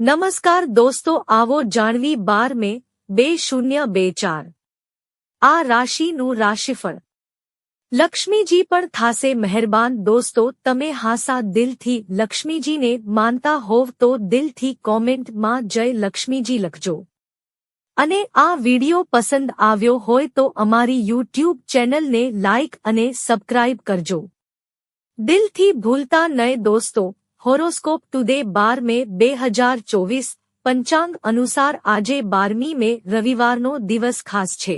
નમસ્કાર દોસ્તો આવો જાણવી બાર મે બે શૂન્ય બે ચાર આ રાશિનું રાશિફળ લક્ષ્મીજી પણ થાશે મહેરબાન દોસ્તો તમે હાસા દિલથી લક્ષ્મીજીને માનતા હોવ તો દિલથી કોમેન્ટમાં જય લક્ષ્મીજી લખજો અને આ વિડિયો પસંદ આવ્યો હોય તો અમારી યુટ્યુબ ચેનલને લાઇક અને સબસ્ક્રાઇબ કરજો દિલથી ભૂલતા નય દોસ્તો હોરોસ્કોપ ટુડે બાર મે બે હજાર ચોવીસ પંચાંગ અનુસાર આજે બારમી મે રવિવારનો દિવસ ખાસ છે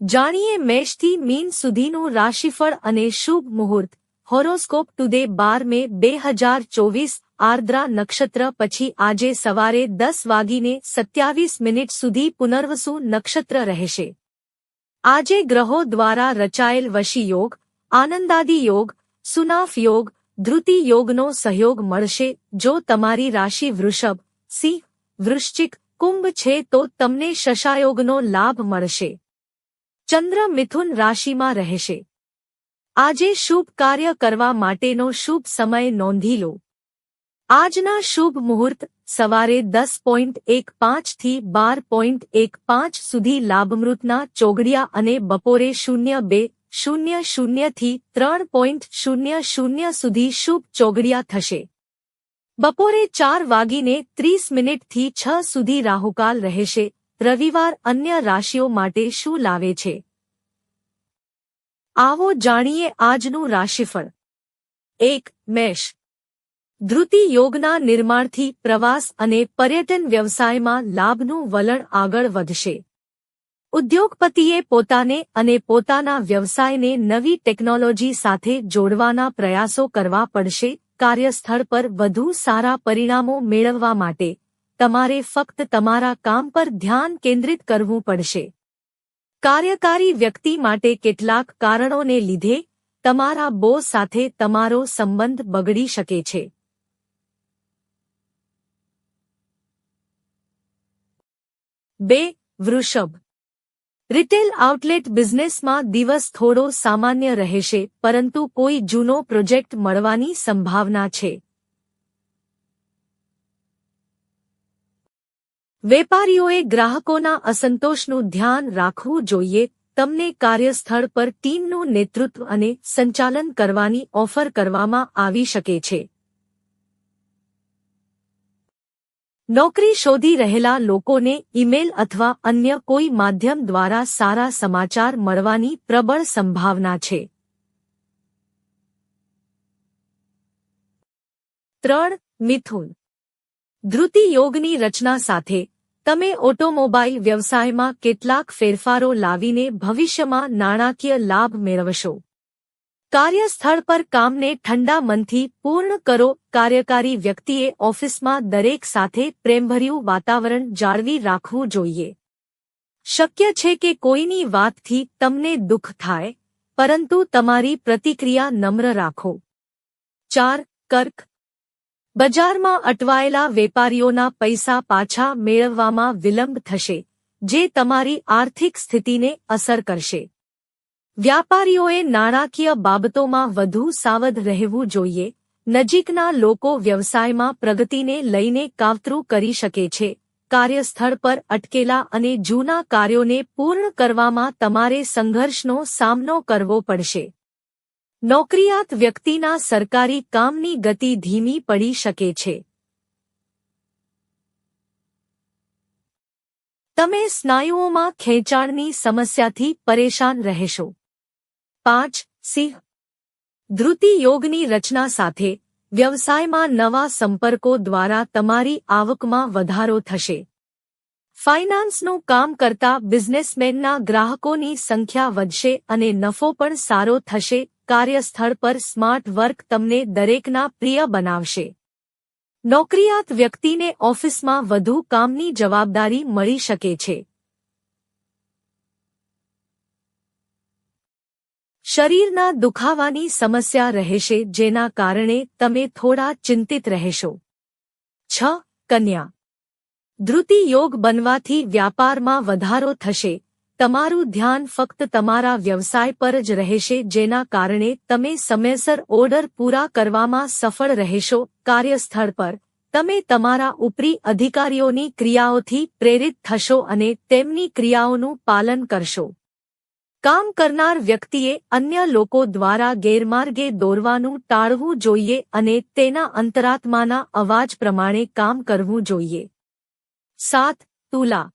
જાણીએ મેષથી મીન સુધીનું રાશિફળ અને શુભ મુહૂર્ત હોરોસ્કોપ ટુડે બાર મે બે હજાર ચોવીસ આર્દ્રા નક્ષત્ર પછી આજે સવારે દસ વાગીને સત્યાવીસ મિનિટ સુધી પુનર્વસુ નક્ષત્ર રહેશે આજે ગ્રહો દ્વારા રચાયેલ વશી યોગ, આનંદાદી યોગ, સુનાફ યોગ ધૃતિ યોગનો સહયોગ મળશે. જો તમારી રાશિ વૃષભ, સિંહ, વૃશ્ચિક, કુંભ છે તો તમને શશાયોગનો લાભ મળશે. ચંદ્ર મિથુન રાશિમાં રહેશે. આજે શુભ કાર્ય કરવા માટેનો શુભ સમય નોંધી લો. આજના શુભ મુહૂર્ત સવારે દસ પોઈન્ટ એક પાંચથી બાર પોઈન્ટ એક પાંચ સુધી લાભમૃતના ચોગડિયા અને બપોરે શૂન્ય બે શૂન્ય શૂન્યથી ત્રણ પોઈન્ટ શૂન્ય શૂન્ય સુધી શુભ ચોગડિયા થશે. બપોરે ચાર વાગીને ત્રીસ મિનિટથી છ સુધી રાહુકાલ રહેશે. રવિવાર અન્ય રાશિઓ માટે શું લાવે છે? આવો જાણીએ આજનું રાશિફળ. એક, મેષ. ધૃતિ યોગના નિર્માણથી પ્રવાસ અને પર્યટન વ્યવસાયમાં લાભનું વલણ આગળ વધશે. ઉદ્યોગપતિએ પોતાને અને પોતાના વ્યવસાયને નવી ટેકનોલોજી સાથે જોડવાના પ્રયાસો કરવા પડશે, કાર્યસ્થળ પર વધુ સારા પરિણામો મેળવવા માટે. તમારે ફક્ત તમારા કામ પર ધ્યાન કેન્દ્રિત કરવું પડશે. કાર્યકારી વ્યક્તિ માટે કેટલાક કારણોને લીધે તમારા બોસ સાથે તમારો સંબંધ બગડી શકે છે. બે, વૃષભ. રિટેલ આઉટલેટ બિઝનેસમાં દિવસ થોડો સામાન્ય રહેશે, પરંતુ કોઈ જૂનો પ્રોજેક્ટ મળવાની સંભાવના છે. વેપારીઓએ ગ્રાહકોના અસંતોષનું ધ્યાન રાખવું જોઈએ, તમને કાર્યસ્થળ પર ટીમનું નેતૃત્વ અને સંચાલન કરવાની ઓફર કરવામાં આવી શકે છે. નોકરી શોધી રહેલા લોકોને ઈમેલ અથવા અન્ય કોઈ માધ્યમ દ્વારા સારા સમાચાર મળવાની પ્રબળ સંભાવના છે. ત્રણ, મિથુન. ધૃતિ યોગની રચના સાથે, તમે ઓટોમોબાઈલ વ્યવસાયમાં કેટલાક ફેરફારો લાવીને ભવિષ્યમાં નાણાકીય લાભ મેળવશો. કાર્યસ્થળ પર કામને ઠંડા મનથી પૂર્ણ કરો. કાર્યકારી વ્યક્તિએ ઓફિસમાં દરેક સાથે પ્રેમભર્યું વાતાવરણ જાળવી રાખવું જોઈએ. શક્ય છે કે કોઈની વાતથી તમને દુઃખ થાય, પરંતુ તમારી પ્રતિક્રિયા નમ્ર રાખો. ચાર, કર્ક. બજારમાં અટવાયેલા વેપારીઓના પૈસા પાછા મેળવવામાં વિલંબ થશે, જે તમારી આર્થિક સ્થિતિને અસર કરશે. વ્યાપારીઓએ નાણાકીય બાબતોમાં વધુ સાવધ રહેવું જોઈએ. નજીકના લોકો વ્યવસાયમાં પ્રગતિને લઈને કાવતરું કરી શકે છે. કાર્યસ્થળ પર અટકેલા અને જૂના કાર્યોને પૂર્ણ કરવામાં તમારે સંઘર્ષનો સામનો કરવો પડશે. નોકરિયાત વ્યક્તિના સરકારી કામની ગતિ ધીમી પડી શકે છે. તમે સ્નાયુઓમાં ખેંચાણની સમસ્યાથી પરેશાન રહેશો. પાંચ, સિંહ. ધૃતિ યોગની રચના સાથે, વ્યવસાયમાં નવા સંપર્કો દ્વારા તમારી આવકમાં વધારો થશે. ફાઇનાન્સનું કામ કરતા બિઝનેસમેનના ગ્રાહકોની સંખ્યા વધશે અને નફો પણ સારો થશે, કાર્યસ્થળ પર સ્માર્ટ વર્ક તમને દરેકના પ્રિય બનાવશે. નોકરિયાત વ્યક્તિને ઓફિસમાં વધુ કામની જવાબદારી મળી શકે છે. શરીરના દુખાવાની સમસ્યા રહેશે, જેના કારણે તમે થોડા ચિંતિત રહેશો. છ, કન્યા. ધૃતિ યોગ બનવાથી વ્યાપારમાં વધારો થશે. તમારું ધ્યાન ફક્ત તમારા વ્યવસાય પર જ રહેશે, જેના કારણે તમે સમયસર ઓર્ડર પૂરા કરવામાં સફળ રહેશો. કાર્યસ્થળ પર, તમે તમારા ઉપરી અધિકારીઓની ક્રિયાઓથી પ્રેરિત થશો અને તેમની ક્રિયાઓનું પાલન કરશો. કામ કરનાર વ્યક્તિએ અન્ય લોકો દ્વારા ગેરમાર્ગે દોરવાનું ટાળવું જોઈએ અને તેના અંતરાત્માના અવાજ પ્રમાણે કામ કરવું જોઈએ. સાત, તુલા.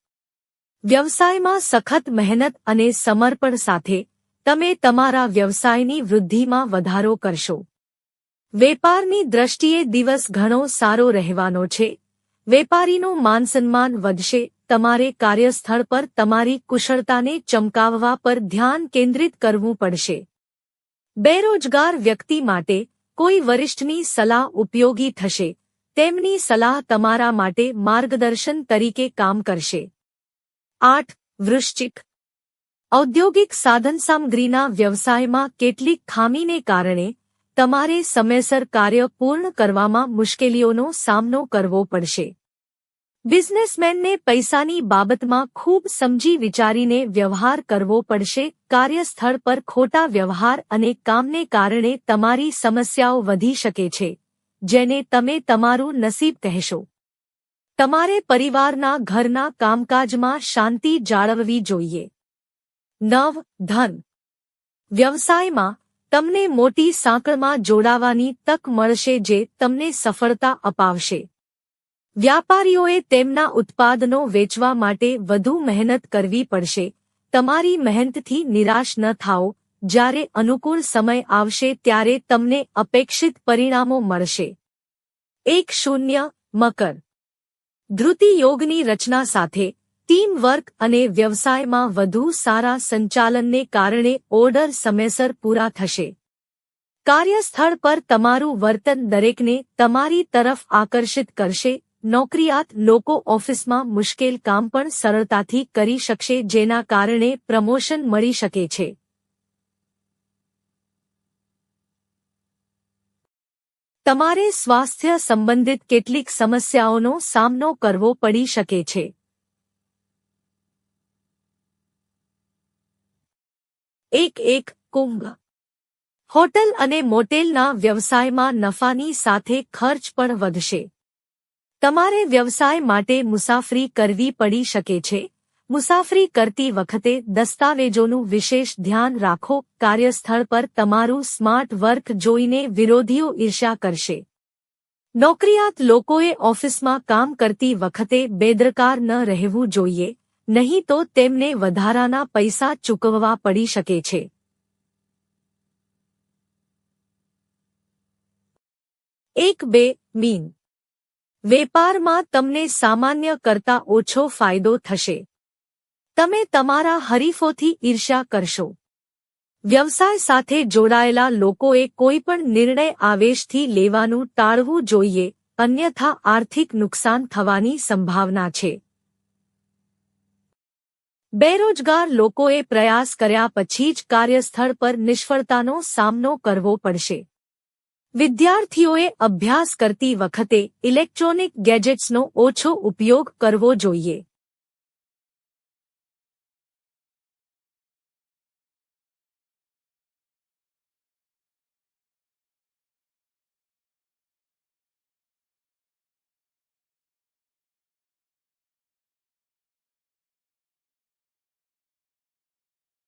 વ્યવસાયમાં સખત મહેનત અને સમર્પણ સાથે તમે તમારા વ્યવસાયની વૃદ્ધિમાં વધારો કરશો. વેપારની દ્રષ્ટિએ દિવસ ઘણો સારો રહેવાનો છે. વેપારીનું માનસન્માન વધશે તમારે કાર્યસ્થળ પર તમારી કુશળતાને ચમકાવવા પર ધ્યાન કેન્દ્રિત કરવું પડશે. બેરોજગાર વ્યક્તિ માટે કોઈ વરિષ્ઠની સલાહ ઉપયોગી થશે. તેમની સલાહ તમારા માટે માર્ગદર્શન તરીકે કામ કરશે. આઠ, વૃશ્ચિક. ઔદ્યોગિક સાધનસામગ્રીના વ્યવસાયમાં કેટલીક ખામીને કારણે તમારે સમયસર કાર્ય પૂર્ણ કરવામાં મુશ્કેલીઓનો સામનો કરવો પડશે. બિઝનેસમેનને પૈસાની બાબતમાં ખૂબ સમજી વિચારીને વ્યવહાર કરવો પડશે, કાર્યસ્થળ પર ખોટા વ્યવહાર અને કામને કારણે તમારી સમસ્યાઓ વધી શકે છે, જેને તમે તમારું નસીબ કહેશો. તમારે પરિવારના ઘરના કામકાજમાં શાંતિ જાળવવી જોઈએ. નવ, ધન. વ્યવસાયમાં તમને મોટી સાંકળમાં જોડાવાની તક મળશે જે તમને સફળતા અપાવશે. વ્યાપારીઓએ તેમના ઉત્પાદનો વેચવા માટે વધુ મહેનત કરવી પડશે. તમારી મહેનતથી નિરાશ ન થાઓ. જ્યારે અનુકૂળ સમય આવશે ત્યારે તમને અપેક્ષિત પરિણામો મળશે. એક શૂન્ય, મકર. ધૃતિ યોગની રચના સાથે ટીમ વર્ક અને વ્યવસાયમાં વધુ સારા સંચાલનને કારણે ઓર્ડર સમયસર પૂરા થશે. કાર્યસ્થળ પર તમારું વર્તન દરેકને તમારી તરફ આકર્ષિત કરશે. નોકરિયાત લોકો ઓફિસમાં મુશ્કેલ કામ પણ સરળતાથી કરી શકશે, જેના કારણે પ્રમોશન મળી શકે છે. તમારે સ્વાસ્થ્ય સંબંધિત કેટલીક સમસ્યાઓનો સામનો કરવો પડી શકે છે. એક એક કુંભ હોટલ અને મોટેલના વ્યવસાયમાં નફાની સાથે ખર્ચ પણ વધશે. તમારે વ્યવસાય માટે મુસાફરી કરવી પડી શકે છે. મુસાફરી કરતી વખતે દસ્તાવેજોનું વિશેષ ધ્યાન રાખો. કાર્યસ્થળ પર તમારું સ્માર્ટ વર્ક જોઈને વિરોધીઓ ઈર્ષ્યા કરશે. નોકરિયાત લોકોએ ઓફિસમાં કામ કરતી વખતે બેદરકાર ન રહેવું જોઈએ. નહીં તો તેમને વધારાના પૈસા ચૂકવવા પડી શકે છે. એક બે મીન વેપારમાં તમને સામાન્ય કરતા ઓછો ફાયદો થશે. તમે તમારા હરીફોથી ઈર્ષ્યા કરશો. વ્યવસાય સાથે જોડાયેલા લોકોએ કોઈપણ નિર્ણય આવેશથી લેવાનું ટાળવું જોઈએ, અન્યથા આર્થિક નુકસાન થવાની સંભાવના છે. બેરોજગાર લોકોએ પ્રયાસ કર્યા પછી જ કાર્યસ્થળ પર નિષ્ફળતાનો સામનો કરવો પડશે. વિદ્યાર્થીઓએ અભ્યાસ કરતી વખતે ઇલેક્ટ્રોનિક ગેજેટ્સનો ઓછો ઉપયોગ કરવો જોઈએ.